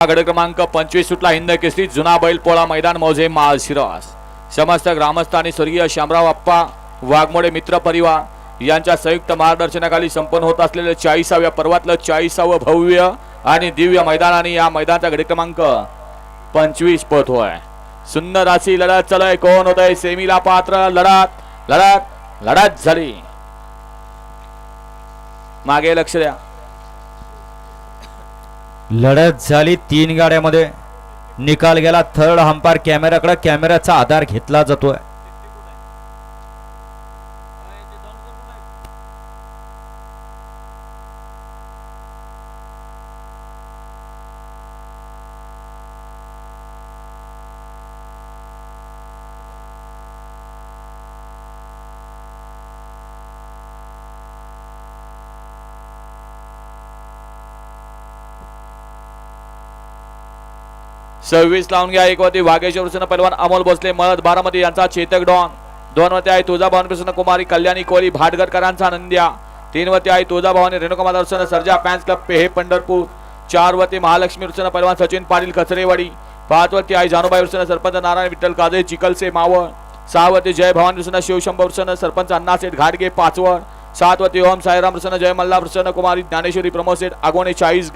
गड क्रमांक पंचवीस सुटला हिंद केसरी जुना बैलपोळा मैदान मौजे माळशिरस समस्त ग्रामस्थ आणि स्वर्गीय श्यामराव अप्पा वाघमोडे मित्र परिवार यांच्या संयुक्त मार्गदर्शनाखाली संपन्न होत असलेलं चाळीसाव्या पर्वातलं चाळीसावं भव्य आणि दिव्य मैदान आणि या मैदानाचा गड क्रमांक पंचवीस पत होय सुंदर अशी लढत चालू कोण होतय सेमीला पात्र लढत लढत लढत झाली मागे लक्ष द्या लढत झाली तीन गाड्यामध्ये. निकाल गेला थर्ड हंपार कॅमेराकडे कॅमेऱ्याचा आधार घेतला जातोय. सव्वीस लावून घ्या. एक वरती वाघेश्वर प्रसन्न पैलवान अमोल भोसले मळद बारामती यांचा चेतक डॉन. दोन वरती आहे तुळजाभवानी प्रसन्न कुमारी कल्याणी कोहली भाटगरकरांचा नंद्या. तीन वरती आहे तुळजाभवानी रेणुकुमार दर्शन सर्जा फॅन्स क्लब पेहे पंढरपूर. चार वरती महालक्ष्मी प्रसन्न पैलवान सचिन पाटील कचरेवाडी पाच वरती आहे जानुबाई प्रसन्न सरपंच नारायण विठ्ठल काजे चिकलसे मावळ. सहा वरती जय भवानी प्रसन्न शिवशंभर प्रसन्न सरपंच अण्णासेठ घाटगे पाचवड. सात वरती ओम साईराम प्रसन्न जय मल्ला प्रसन्न कुमारी ज्ञानेश्वरी प्रमोद सेठ आगोणे चाळीस